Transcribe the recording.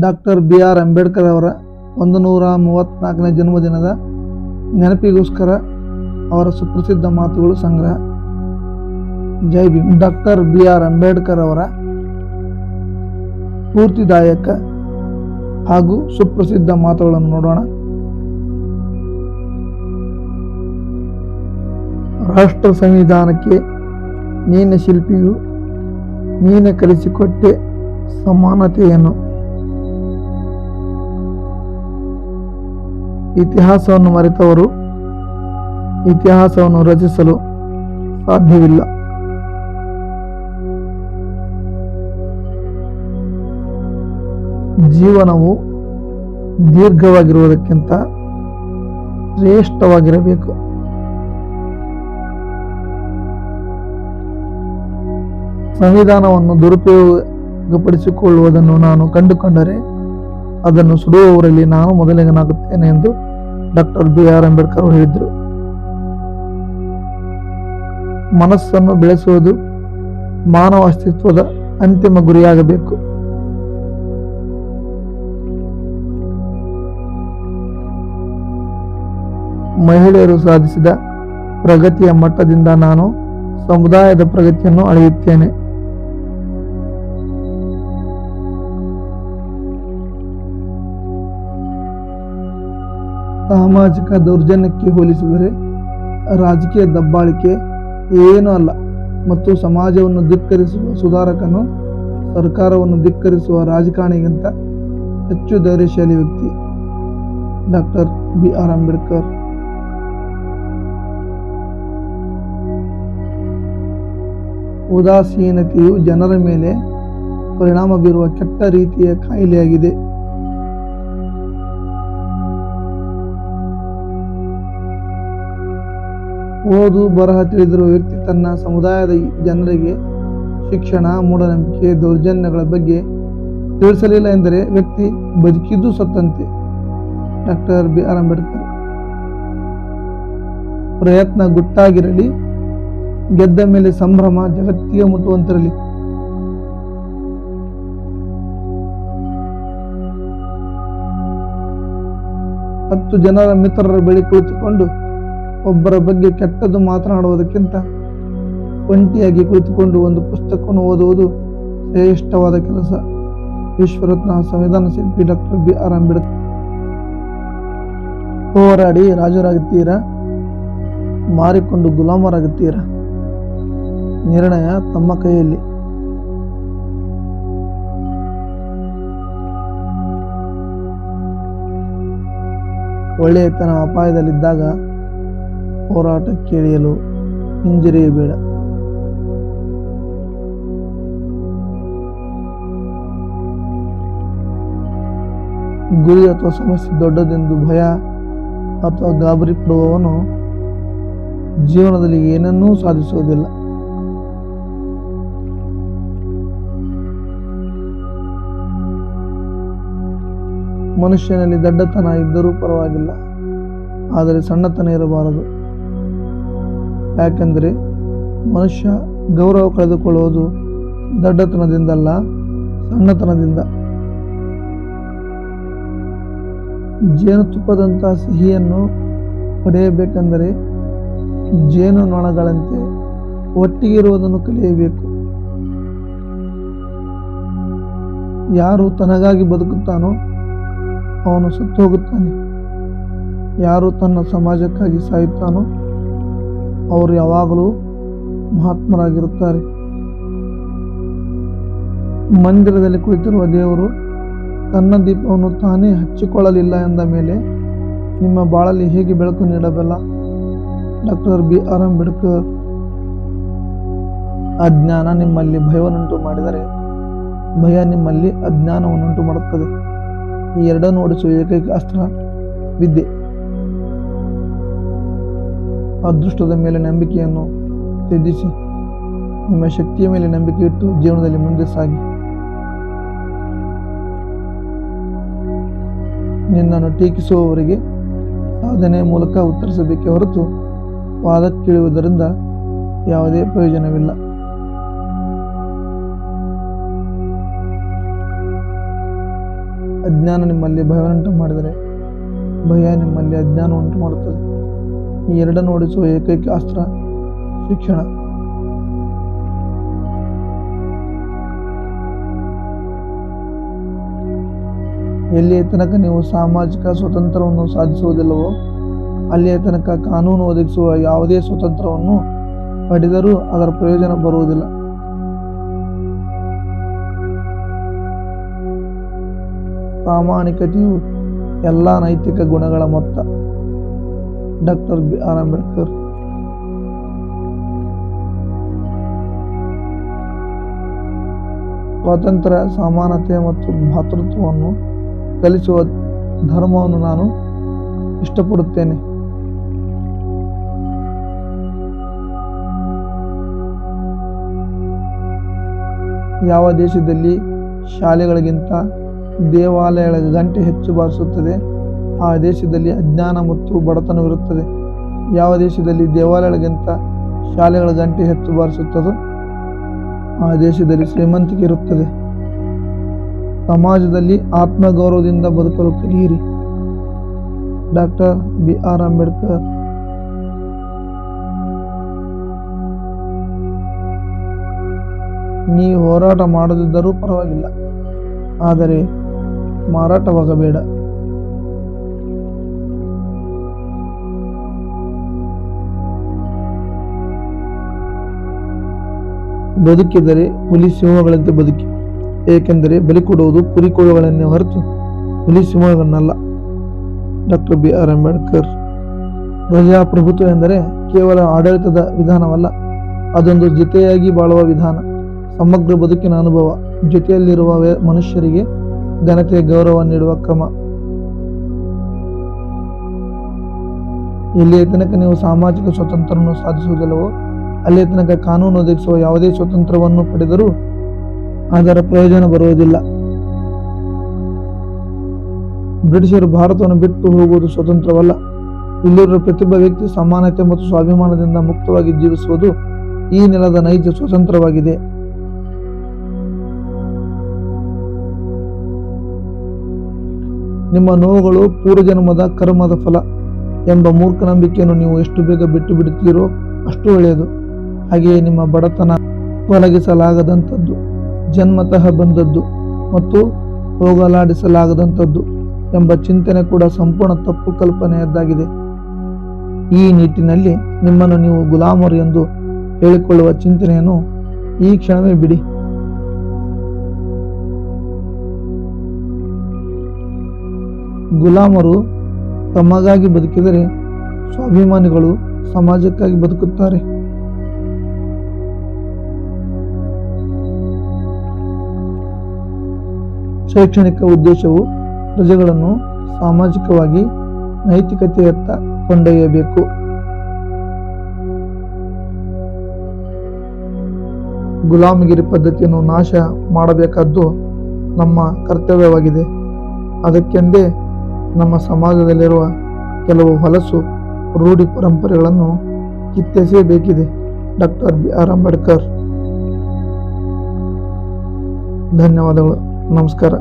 Doctor B R Ambedkar ಅವರ ಒಂದು ನೂರ ಮೂವತ್ತ್ನಾಲ್ಕನೇ ಜನ್ಮದಿನದ ನೆನಪಿಗೋಸ್ಕರ ಅವರ ಸುಪ್ರಸಿದ್ಧ ಮಾತುಗಳು ಸಂಗ್ರಹ. Jai Bhim. Doctor B R Ambedkar ಅವರ ಸ್ಫೂರ್ತಿದಾಯಕ ಹಾಗೂ ಸುಪ್ರಸಿದ್ಧ ಮಾತುಗಳನ್ನು ನೋಡೋಣ. ರಾಷ್ಟ್ರ ಸಂವಿಧಾನಕ್ಕೆ ನೀನ ಶಿಲ್ಪಿಯು ನೀನೆ ಕಲಿಸಿಕೊಟ್ಟೆ ಸಮಾನತೆಯನ್ನು ಇತಿಹಾಸವನ್ನು ಮರೆತವರು ಇತಿಹಾಸವನ್ನು ರಚಿಸಲು ಸಾಧ್ಯವಿಲ್ಲ. ಜೀವನವು ದೀರ್ಘವಾಗಿರುವುದಕ್ಕಿಂತ ಶ್ರೇಷ್ಠವಾಗಿರಬೇಕು. ಸಂವಿಧಾನವನ್ನು ದುರುಪಯೋಗಪಡಿಸಿಕೊಳ್ಳುವುದನ್ನು ನಾನು ಕಂಡುಕೊಂಡರೆ ಅದನ್ನು ಸುಡುವವರಲ್ಲಿ ನಾನು ಮೊದಲಿಗನಾಗುತ್ತೇನೆ ಎಂದು ಡಾಕ್ಟರ್ ಬಿ ಆರ್ ಅಂಬೇಡ್ಕರ್ ಹೇಳಿದರು. ಮನಸ್ಸನ್ನು ಬೆಳೆಸುವುದು ಮಾನವ ಅಸ್ತಿತ್ವದ ಅಂತಿಮ ಗುರಿಯಾಗಬೇಕು. ಮಹಿಳೆಯರು ಸಾಧಿಸಿದ ಪ್ರಗತಿಯ ಮಟ್ಟದಿಂದ ನಾನು ಸಮುದಾಯದ ಪ್ರಗತಿಯನ್ನು ಅಳೆಯುತ್ತೇನೆ. ಸಾಮಾಜಿಕ ದೌರ್ಜನ್ಯಕ್ಕೆ ಹೋಲಿಸಿದರೆ ರಾಜಕೀಯ ದಬ್ಬಾಳಿಕೆ ಏನೂ ಅಲ್ಲ ಮತ್ತು ಸಮಾಜವನ್ನು ಧಿಕ್ಕರಿಸುವ ಸುಧಾರಕನು ಸರ್ಕಾರವನ್ನು ಧಿಕ್ಕರಿಸುವ ರಾಜಕಾರಣಿಗಿಂತ ಹೆಚ್ಚು ಧೈರ್ಯಶಾಲಿ ವ್ಯಕ್ತಿ. Doctor B. ಆರ್. ಅಂಬೇಡ್ಕರ್. ಉದಾಸೀನತೆಯು ಜನರ ಮೇಲೆ ಪರಿಣಾಮ ಬೀರುವ ಕೆಟ್ಟ ರೀತಿಯ ಕಾಯಿಲೆಯಾಗಿದೆ. ಓದು, ಬರಹ ತಿಳಿದಿರುವ ವ್ಯಕ್ತಿ ತನ್ನ ಸಮುದಾಯದ ಜನರಿಗೆ ಶಿಕ್ಷಣ, ಮೂಢನಂಬಿಕೆ, ದೌರ್ಜನ್ಯಗಳ ಬಗ್ಗೆ ತಿಳಿಸಲಿಲ್ಲ ಎಂದರೆ ವ್ಯಕ್ತಿ ಬದುಕಿದ್ದು ಸತ್ತಂತೆ. Doctor B R Ambedkar. ಪ್ರಯತ್ನ ಗುಟ್ಟಾಗಿರಲಿ, ಗೆದ್ದ ಮೇಲೆ ಸಂಭ್ರಮ ಜಗತ್ತಿಗೆ ಮುಟ್ಟುವಂತಿರಲಿ. ಹತ್ತು ಜನರ ಮಿತ್ರರ ಬಳಿ ಕುಳಿತುಕೊಂಡು ಒಬ್ಬರ ಬಗ್ಗೆ ಕೆಟ್ಟದ್ದು ಮಾತನಾಡುವುದಕ್ಕಿಂತ ಒಂಟಿಯಾಗಿ ಕುಳಿತುಕೊಂಡು ಒಂದು ಪುಸ್ತಕವನ್ನು ಓದುವುದು ಶ್ರೇಷ್ಠವಾದ ಕೆಲಸ. ವಿಶ್ವರತ್ನ ಸಂವಿಧಾನ ಶಿಲ್ಪಿ ಡಾಕ್ಟರ್ ಬಿ ಆರ್ ಅಂಬೇಡ್ಕರ್ ಹೋರಾಡಿ ರಾಜರಾಗುತ್ತೀರಾ, ಮಾರಿಕೊಂಡು ಗುಲಾಮರಾಗುತ್ತೀರಾ? ನಿರ್ಣಯ ತಮ್ಮ ಕೈಯಲ್ಲಿ. ಒಳ್ಳೆಯತನ ಅಪಾಯದಲ್ಲಿದ್ದಾಗ ಹೋರಾಟಕ್ಕೆ ಕೇಳಿಯಲು ಹಿಂಜರಿಯಬೇಡ ಗುರಿ ಅಥವಾ ಸಮಸ್ಯೆ ದೊಡ್ಡದೆಂದು ಭಯ ಅಥವಾ ಗಾಬರಿ ಪಡುವವನು ಜೀವನದಲ್ಲಿ ಏನನ್ನೂ ಸಾಧಿಸುವುದಿಲ್ಲ. ಮನುಷ್ಯನಲ್ಲಿ ದಡ್ಡತನ ಇದ್ದರೂ ಪರವಾಗಿಲ್ಲ, ಆದರೆ ಸಣ್ಣತನ ಇರಬಾರದು. ಯಾಕೆಂದರೆ ಮನುಷ್ಯ ಗೌರವ ಕಳೆದುಕೊಳ್ಳುವುದು ದಡ್ಡತನದಿಂದಲ್ಲ ಸಣ್ಣತನದಿಂದ. ಜೇನುತುಪ್ಪದಂಥ ಸಿಹಿಯನ್ನು ಪಡೆಯಬೇಕೆಂದರೆ ಜೇನು ನೊಣಗಳಂತೆ ಒಟ್ಟಿಗೆ ಇರುವುದನ್ನು ಕಲಿಯಬೇಕು. ಯಾರು ತನಗಾಗಿ ಬದುಕುತ್ತಾನೋ ಅವನು ಸುತ್ತೋಗುತ್ತಾನೆ. ಯಾರು ತನ್ನ ಸಮಾಜಕ್ಕಾಗಿ ಸಾಯುತ್ತಾನೋ ಅವರು ಯಾವಾಗಲೂ ಮಹಾತ್ಮರಾಗಿರುತ್ತಾರೆ. ಮಂದಿರದಲ್ಲಿ ಕುಳಿತಿರುವ ದೇವರು ತನ್ನ ದೀಪವನ್ನು ತಾನೇ ಹಚ್ಚಿಕೊಳ್ಳಲಿಲ್ಲ ಎಂದ ಮೇಲೆ ನಿಮ್ಮ ಬಾಳಲ್ಲಿ ಹೇಗೆ ಬೆಳಕು ನೀಡಬಲ್ಲ? Doctor B. ಆರ್. ಅಂಬೇಡ್ಕರ್ ಅಜ್ಞಾನ ನಿಮ್ಮಲ್ಲಿ ಭಯವನ್ನುಂಟು ಮಾಡಿದರೆ ಭಯ ನಿಮ್ಮಲ್ಲಿ ಅಜ್ಞಾನವನ್ನುಂಟು ಮಾಡುತ್ತದೆ. ಈ ಎರಡನ್ನು ಓಡಿಸುವ ಏಕೈಕ ಅಸ್ತ್ರ ವಿದ್ಯೆ. ಅದೃಷ್ಟದ ಮೇಲೆ ನಂಬಿಕೆಯನ್ನು ತ್ಯಜಿಸಿ. ನಿಮ್ಮ ಶಕ್ತಿಯ ಮೇಲೆ ನಂಬಿಕೆ ಇಟ್ಟು ಜೀವನದಲ್ಲಿ ಮುಂದೆ ಸಾಗಿ. ನಿನ್ನನ್ನು ಟೀಕಿಸುವವರಿಗೆ ಸಾಧನೆಯ ಮೂಲಕ ಉತ್ತರಿಸಬೇಕೇ ಹೊರತು ವಾದಕ್ಕಿಳಿಯುವುದರಿಂದ ಯಾವುದೇ ಪ್ರಯೋಜನವಿಲ್ಲ. ಅಜ್ಞಾನ ನಿಮ್ಮಲ್ಲಿ ಭಯವನ್ನುಂಟು ಮಾಡಿದರೆ ಭಯ ನಿಮ್ಮಲ್ಲಿ ಅಜ್ಞಾನ ಉಂಟು ಮಾಡುತ್ತದೆ ಈ ಎರಡನ್ನು ಓಡಿಸುವ ಏಕೈಕ ಅಸ್ತ್ರ ಶಿಕ್ಷಣ. ಎಲ್ಲಿಯ ತನಕ ನೀವು ಸಾಮಾಜಿಕ ಸ್ವತಂತ್ರವನ್ನು ಸಾಧಿಸುವುದಿಲ್ಲವೋ, ಅಲ್ಲಿಯ ತನಕ ಕಾನೂನು ಒದಗಿಸುವ ಯಾವುದೇ ಸ್ವತಂತ್ರವನ್ನು ಪಡೆದರೂ ಅದರ ಪ್ರಯೋಜನ ಬರುವುದಿಲ್ಲ. ಪ್ರಾಮಾಣಿಕತೆಯು ಎಲ್ಲ ನೈತಿಕ ಗುಣಗಳ ಮೊತ್ತ. Doctor B R Ambedkar. ಸ್ವಾತಂತ್ರ್ಯ, ಸಮಾನತೆ ಮತ್ತು ಭಾತೃತ್ವವನ್ನು ಕಲಿಸುವ ಧರ್ಮವನ್ನು ನಾನು ಇಷ್ಟಪಡುತ್ತೇನೆ. ಯಾವ ದೇಶದಲ್ಲಿ ಶಾಲೆಗಳಿಗಿಂತ ದೇವಾಲಯಗಳ ಗಂಟೆ ಹೆಚ್ಚು ಬಾರಿಸುತ್ತದೆ? ಆ ದೇಶದಲ್ಲಿ ಅಜ್ಞಾನ ಮತ್ತು ಬಡತನವಿರುತ್ತದೆ ಯಾವ ದೇಶದಲ್ಲಿ ದೇವಾಲಯಗಳಿಗಿಂತ ಶಾಲೆಗಳ ಗಂಟೆ ಹೆಚ್ಚು ಬಾರಿಸುತ್ತದೋ ಆ ದೇಶದಲ್ಲಿ ಶ್ರೀಮಂತಿಕೆ ಇರುತ್ತದೆ. ಸಮಾಜದಲ್ಲಿ ಆತ್ಮಗೌರವದಿಂದ ಬದುಕಲು ಕಲಿಯಿರಿ ಡಾಕ್ಟರ್ ಬಿ ಆರ್ ಅಂಬೇಡ್ಕರ್. ನೀ ಹೋರಾಟ ಮಾಡದಿದ್ದರೂ ಪರವಾಗಿಲ್ಲ. ಆದರೆ ಮಾರಾಟವಾಗಬೇಡ. ಬದುಕಿದರೆ ಹುಲಿ ಸಿಂಹಗಳಂತೆ ಬದುಕಿ, ಏಕೆಂದರೆ ಬಲಿ ಕೊಡುವುದು ಕುರಿ ಕೋಳುಗಳನ್ನೇ ಹೊರತು ಹುಲಿ ಸಿಂಹಗಳನ್ನಲ್ಲ. ಡಾಕ್ಟರ್ ಬಿ ಆರ್ ಅಂಬೇಡ್ಕರ್ ಪ್ರಜಾಪ್ರಭುತ್ವ ಎಂದರೆ ಕೇವಲ ಆಡಳಿತದ ವಿಧಾನವಲ್ಲ, ಅದೊಂದು ಜೊತೆಯಾಗಿ ಬಾಳುವ ವಿಧಾನ, ಸಮಗ್ರ ಬದುಕಿನ ಅನುಭವ, ಜೊತೆಯಲ್ಲಿರುವ ಮನುಷ್ಯರಿಗೆ ಘನತೆಯ ಗೌರವ ನೀಡುವ ಕ್ರಮ. ಇಲ್ಲಿಯ ತನಕ ನೀವು ಸಾಮಾಜಿಕ ಸ್ವಾತಂತ್ರ್ಯವನ್ನು ಸಾಧಿಸುವುದಿಲ್ಲವೋ? ಅಲ್ಲಿಯ ತನಕ ಕಾನೂನು ಒದಗಿಸುವ ಯಾವುದೇ ಸ್ವಾತಂತ್ರ್ಯವನ್ನು ಪಡೆದರೂ ಅದರ ಪ್ರಯೋಜನ ಬರುವುದಿಲ್ಲ. ಬ್ರಿಟಿಷರು ಭಾರತವನ್ನು ಬಿಟ್ಟು ಹೋಗುವುದು ಸ್ವತಂತ್ರವಲ್ಲ. ಇಲ್ಲಿರುವ ಪ್ರತಿಯೊಬ್ಬ ವ್ಯಕ್ತಿ ಸಮಾನತೆ ಮತ್ತು ಸ್ವಾಭಿಮಾನದಿಂದ ಮುಕ್ತವಾಗಿ ಜೀವಿಸುವುದು ಈ ನೆಲದ ನೈಜ ಸ್ವತಂತ್ರವಾಗಿದೆ. ನಿಮ್ಮ ನೋವುಗಳು ಪೂರ್ವಜನ್ಮದ ಕರ್ಮದ ಫಲ ಎಂಬ ಮೂರ್ಖ ನಂಬಿಕೆಯನ್ನು ನೀವು ಎಷ್ಟು ಬೇಗ ಬಿಟ್ಟು ಬಿಡುತ್ತೀರೋ ಅಷ್ಟು ಒಳ್ಳೆಯದು. ಹಾಗೆಯೇ ನಿಮ್ಮ ಬಡತನ ತೊಲಗಿಸಲಾಗದಂಥದ್ದು, ಜನ್ಮತಃ ಬಂದದ್ದು ಮತ್ತು ಹೋಗಲಾಡಿಸಲಾಗದಂಥದ್ದು ಎಂಬ ಚಿಂತನೆ ಕೂಡ ಸಂಪೂರ್ಣ ತಪ್ಪು ಕಲ್ಪನೆಯದ್ದಾಗಿದೆ. ಈ ನಿಟ್ಟಿನಲ್ಲಿ ನಿಮ್ಮನ್ನು ನೀವು ಗುಲಾಮರು ಎಂದು ಹೇಳಿಕೊಳ್ಳುವ ಚಿಂತನೆಯನ್ನು ಈ ಕ್ಷಣವೇ ಬಿಡಿ. ಗುಲಾಮರು ತಮಗಾಗಿ ಬದುಕಿದರೆ ಸ್ವಾಭಿಮಾನಿಗಳು ಸಮಾಜಕ್ಕಾಗಿ ಬದುಕುತ್ತಾರೆ. ಶೈಕ್ಷಣಿಕ ಉದ್ದೇಶವು ಪ್ರಜೆಗಳನ್ನು ಸಾಮಾಜಿಕವಾಗಿ ನೈತಿಕತೆಯತ್ತ ಕೊಂಡೊಯ್ಯಬೇಕು. ಗುಲಾಮಗಿರಿ ಪದ್ಧತಿಯನ್ನು ನಾಶ ಮಾಡಬೇಕಾದ್ದು ನಮ್ಮ ಕರ್ತವ್ಯವಾಗಿದೆ. ಅದಕ್ಕೆಂದೇ ನಮ್ಮ ಸಮಾಜದಲ್ಲಿರುವ ಕೆಲವು ಹೊಲಸು ರೂಢಿ ಪರಂಪರೆಗಳನ್ನು ಕಿತ್ತೆಸೆಯಬೇಕಿದೆ ಡಾಕ್ಟರ್ ಬಿ ಆರ್ ಅಂಬೇಡ್ಕರ್. ಧನ್ಯವಾದಗಳು. ನಮಸ್ಕಾರ